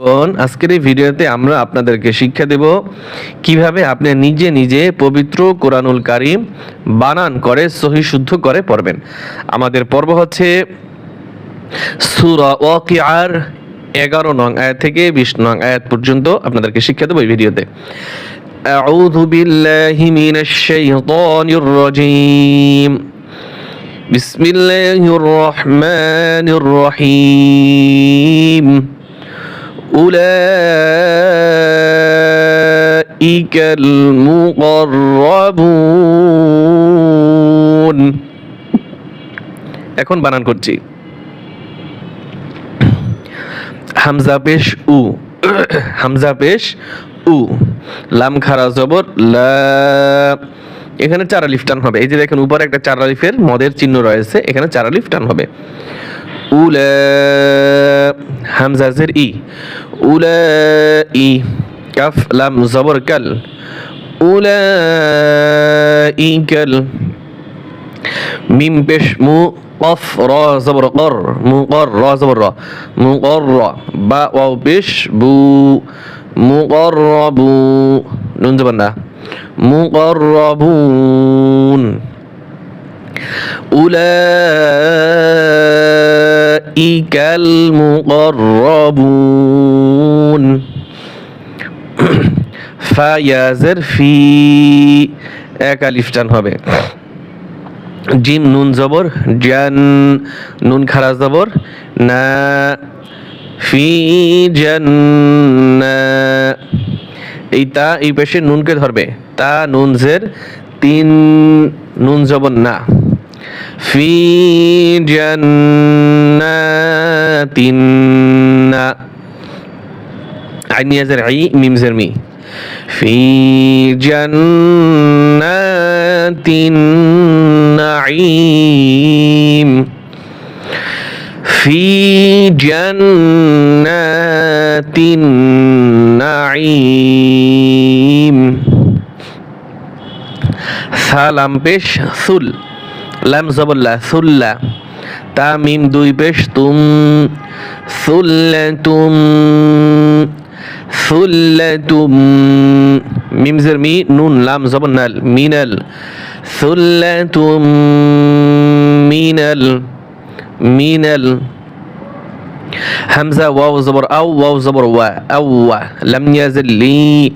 বোন, আজকের এই ভিডিওতে আমরা আপনাদেরকে শিক্ষা দেব কিভাবে আপনি নিজে নিজে পবিত্র কোরআনুল কারিম বানান করে সহি শুদ্ধ করে পড়বেন আমাদের পর্ব হচ্ছে সূরা ওয়াকিআর এগারো নং আয়াত থেকে বিশ নং আয়াত পর্যন্ত আপনাদেরকে শিক্ষা দেবো এই ভিডিওতে أعوذ بالله من الشيطان الرجيم بسم الله الرحمن الرحيم أولئك المقربون এখন বানান করছি হামজা পেশ উ হামজা পেশ উ লাম খারা জবর লা এখানে চার আলিফ টান হবে এই যে দেখেন উপরে একটা চার আলিফের মদের চিহ্ন রয়েছে এখানে চার আলিফ টান হবে উলা হামজা জের ই। উলা ই কাফ লাম জবর কাল। উলা ই কাল। মিম পেশ মু কফ র জবর কর। মু কর র জবর র। মু কর র বা ওয়াও পেশ বু। মু কর বু নুন জবর না মু কর বুন أولئك المقربون ফায়াজের ফি এক আলিফ টান হবে জিম নুন জবর জান নুন খারা জবর না ফি জান্না এই তা এই পেশে নুনকে ধরবে তা নুন জের তিন নুন জবর না ফি জান্নাতিন না আইন ইয়াজের আই মিম জের মি في جنات النعيم في جنات النعيم সালাম পেশ সুল লাম জবল্লা সুল্লা তা মিম দুই পেশ তুম সুল্লাতুম সুল্লাতুম মিম জের মি নুন লাম জবন্নাল মিনাল সুল্লাতুম মিনাল মিনাল همزة واو زبر أو واو زبر وا أو لم يزل لي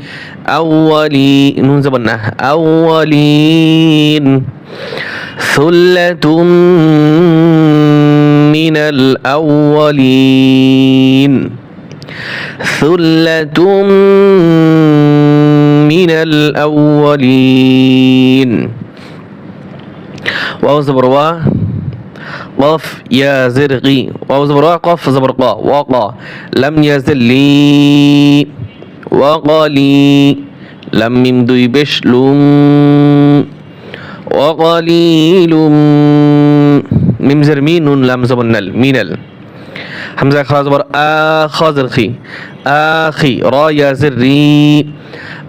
أولي نون زبر نه أولين ثلة من الأولين. ثلة من الأولين. واو زبر وا قف يا زرقي. واو زبر وا قف زبر قا. وقا لم يزل لي. وقالي لم ميم دوي بش لوم وقليل ميم زر مين لام زبر نل مينل حمزة خا زبر آ خي آخي را يا زر ري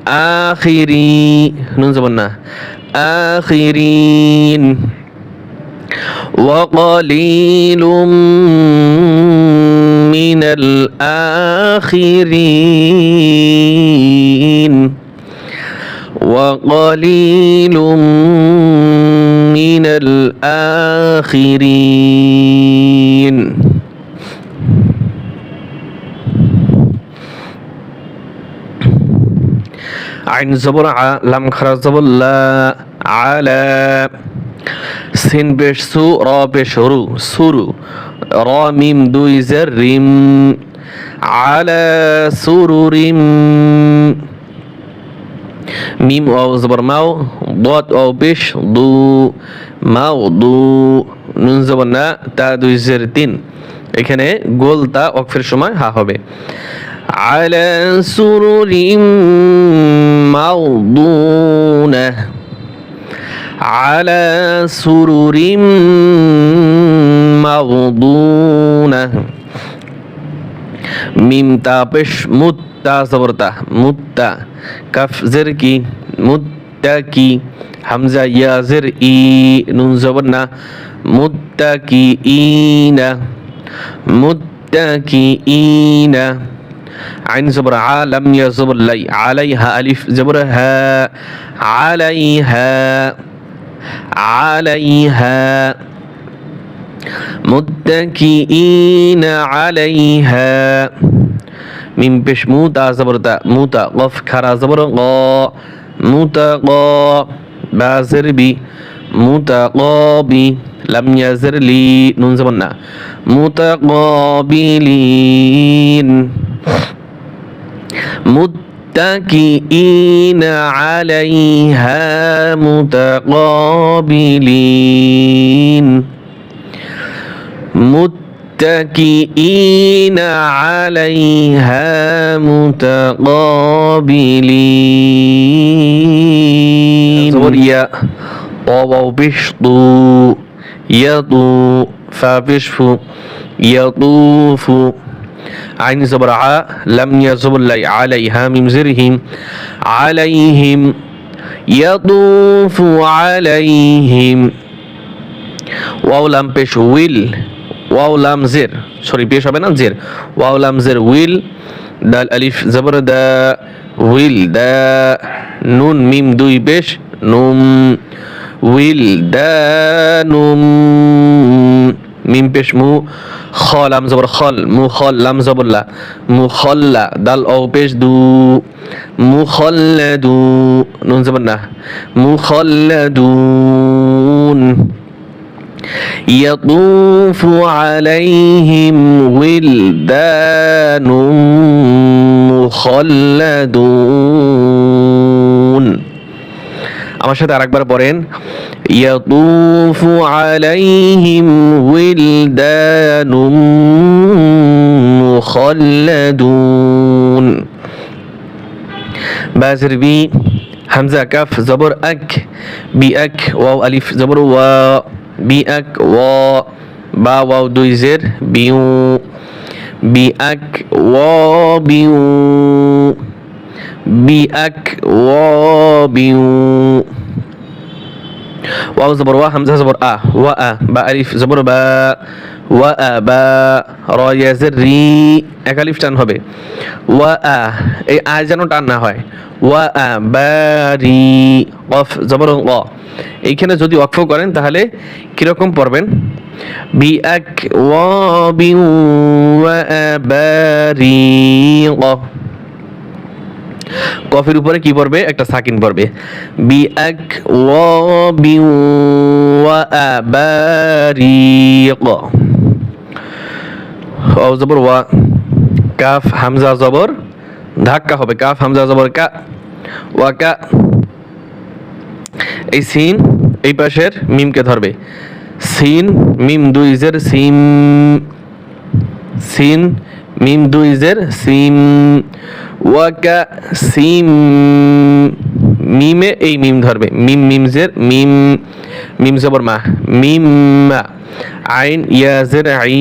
آخري نون زبر نا آخرين وقليل من الآخرين وقليل من الآخرين. عين زبرع لم خرز لا على سين بش سو را بش رو سورو را ميم دوي زر على سرور মিম ওয়াও জবর মাও দত ওয়াও পেশ দু মাও দু নুন জবর না তা দুই জের তিন এখানে গোল তা অক্ষের সময় হা হবে على سرر موضونه على سرر موضونة মিম তা পেশ تا زبرتا متا کف زر کی متا کی حمزہ یا زر ای نون زبرنا متا کی اینا متا کی اینا عين زبر ع لم يزبر لي عليها ألف زبرها عليها عليها. متكئين عليها. মিম পেশ মুতা জবর তা মুতা গফ খারা জবর গ মুতা গ বাজের বি মুতা গ বি লাম ইয়াজের লি নুন জবর না মুতা গ বিলিন متكئين عليها متقابلين متكئين عليها متقابلين. زوريا واو بشطو يطو فبشفو يطوف عين زبرعاء لم يزبر عليها من زرهم عليهم. يطوف عليهم. واو لم بشويل. উইল লাম জের। সরি পেশ হবে না? জের। ওয়াও লাম জের, উইল, দাল, আলিফ, জবর, দা, উইল, দা, নুন, মিম, দুই পেশ নুম, উইল, দা, নুম, মিম পেশ মু, খ, লাম, জবর, খল, মু, খল, লাম জবরলা মু খল্লা দাল ও পেশ দু। মু খল্লাদু নুন, জবর, না। মু খল্লাদুন يطوف عليهم ولدان مخلدون আমার সাথে আরেকবার পড়েন يطوف عليهم ولدان مخلدون بازر بي همزة كف زبر أك بي أك واو ألف زبر واو বি এক ও বা ওয়াও দুই জের বিউ বি এক ও বিউ বি এক ও বিউ ওয়াও জবর ওয়া হামজা জবর আ ওয়া আ বা আলিফ জবর বা ওয়া আ বা র রি একালিফ টান হবে। ওয়া আ, এই আ যেন টান না হয়। ওয়া আ বা রি অফ, জবর ও। এইখানে যদি অক্ষ করেন তাহলে কীরকম পড়বেন? বি এক ওয়াবি কফের উপরে কি পড়বে? একটা সাকিন পড়বে। বি এক ও জবর, ওয়া। কাফ, হামজা, জবর। ধাক্কা হবে। কাফ, হামজা, জবর, কা। ওয়া, কা। এই সিন এই পাশের মিমকে ধরবে। সিন, মিম দুই জের সিম, সিন মিম দুই জের সিম ওয়াকা সিম মিমে এই মিম ধরবে মিম মিম জের মিম মিম জবর মা মিম মা আইন ইয়াজের আই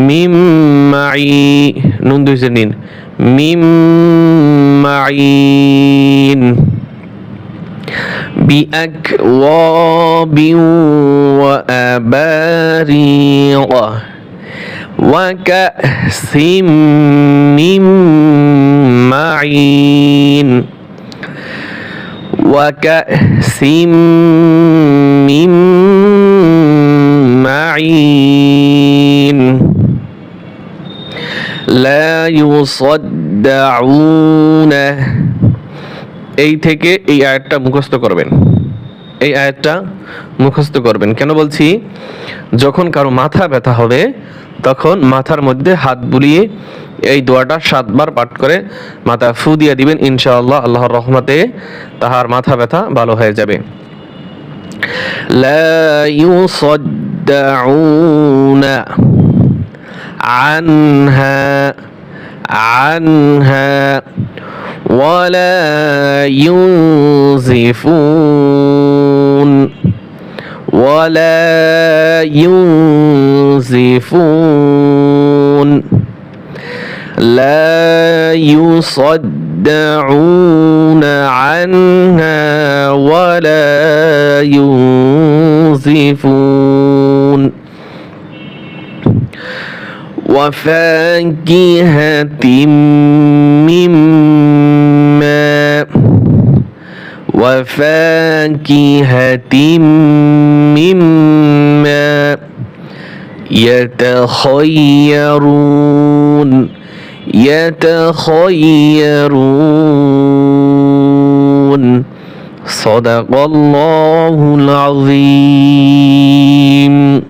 মিম মাই নুন দুই জের নিন মিম মাইন بأكواب وأباريق وكأس من معين وكأس من معين لا يصدعون এই থেকে এই আয়াতটা মুখস্থ করবেন এই আয়াতটা মুখস্থ করবেন কেন বলছি যখন কারো মাথা ব্যথা হবে তখন মাথার মধ্যে হাত বুলিয়ে এই দোয়াটা সাতবার পাঠ করে মাথা ফু দিয়ে দিবেন ইনশাআল্লাহ আল্লাহর রহমতে তাহার মাথা ব্যথা ভালো হয়ে যাবে لا يصدعون عنها عنها ولا ينزفون ولا ينزفون. لا يصدعون عنها ولا ينزفون. وفاكهة مما وفاكهة مما يتخيرون يتخيرون. صدق الله العظيم.